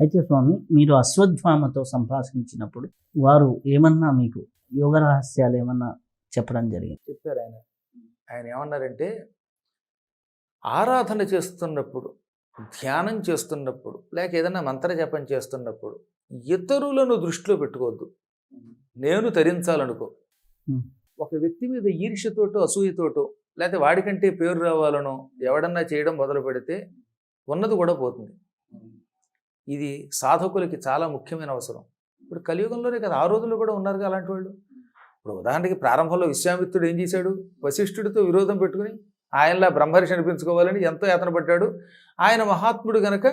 అయితే స్వామి మీరు అశ్వత్థామతో సంభాషించినప్పుడు వారు ఏమన్నా మీకు యోగ రహస్యాలు ఏమన్నా చెప్పడం జరిగింది? చెప్పారు ఆయన. ఆయన ఏమన్నారంటే ఆరాధన చేస్తున్నప్పుడు ధ్యానం చేస్తున్నప్పుడు లేక ఏదైనా మంత్ర జపం చేస్తున్నప్పుడు ఇతరులను దృష్టిలో పెట్టుకోవద్దు. నేను తరించాలనుకో. ఒక వ్యక్తి మీద ఈర్ష్యతోటో అసూయతోటో లేకపోతే వాడికంటే పేరు రావాలనో ఎవడన్నా చేయడం మొదలు పెడితే ఉన్నది కూడా పోతుంది. ఇది సాధకులకి చాలా ముఖ్యమైన అవసరం. ఇప్పుడు కలియుగంలోనే కదా ఆ రోజుల్లో కూడా ఉన్నారు అలాంటి వాళ్ళు. ఇప్పుడు ఉదాహరణకి ప్రారంభంలో విశ్వామిత్రుడు ఏం చేశాడు? వశిష్ఠుడితో విరోధం పెట్టుకుని ఆయనలా బ్రహ్మర్షి అనిపించుకోవాలని ఎంతో యాతన పడ్డాడు. ఆయన మహాత్ముడు గనక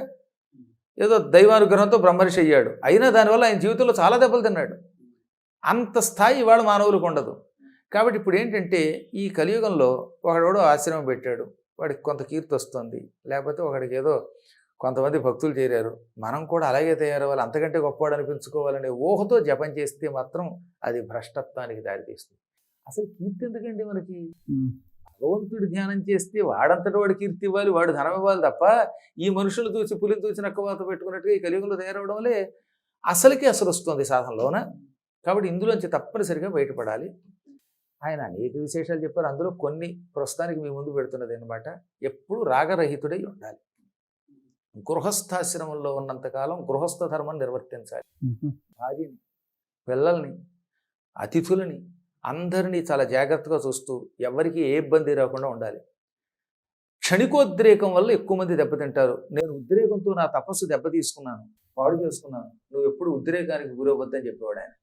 ఏదో దైవానుగ్రహంతో బ్రహ్మర్షి అయ్యాడు. అయినా దానివల్ల ఆయన జీవితంలో చాలా దెబ్బలు తిన్నాడు. అంత స్థాయి ఇవాళ మానవులకు ఉండదు. కాబట్టి ఇప్పుడు ఏంటంటే ఈ కలియుగంలో ఒకడోడో ఆశ్రమం పెట్టాడు. వాడికి కొంత కీర్తి వస్తుంది. లేకపోతే ఒకడికి ఏదో కొంతమంది భక్తులు చేరారు. మనం కూడా అలాగే తయారవ్వాలి అంతకంటే గొప్పవాడు అనిపించుకోవాలనే ఊహతో జపం చేస్తే మాత్రం అది భ్రష్టత్వానికి దారితీస్తుంది. అసలు కీర్తి ఎందుకండి మనకి? భగవంతుడి ధ్యానం చేస్తే వాడంతటి వాడు కీర్తి ఇవ్వాలి వాడు ధనం ఇవ్వాలి తప్ప ఈ మనుషులు చూసి పులిని చూసి నక్కవాత పెట్టుకున్నట్టుగా ఈ కలియుగంలో తయారవడం వల్లే అసలుకి అసలు వస్తుంది సాధనలోన. కాబట్టి ఇందులోంచి తప్పనిసరిగా బయటపడాలి. ఆయన అనేక విశేషాలు చెప్పారు. అందులో కొన్ని ప్రస్తుతానికి మీ ముందు పెడుతున్నది అనమాట ఎప్పుడు రాగరహితుడై ఉండాలి. గృహస్థాశ్రమంలో ఉన్నంతకాలం గృహస్థ ధర్మం నిర్వర్తించాలి. భార్యని పిల్లల్ని అతిథులని అందరినీ చాలా జాగ్రత్తగా చూస్తూ ఎవరికి ఏ ఇబ్బంది రాకుండా ఉండాలి. క్షణికోద్రేకం వల్ల ఎక్కువ మంది దెబ్బతింటారు. నేను ఉద్రేకంతో నా తపస్సు దెబ్బ తీసుకున్నాను పాడు చేసుకున్నాను. నువ్వు ఎప్పుడు ఉద్రేకానికి గురవద్దని చెప్పేవాడు ఆయన.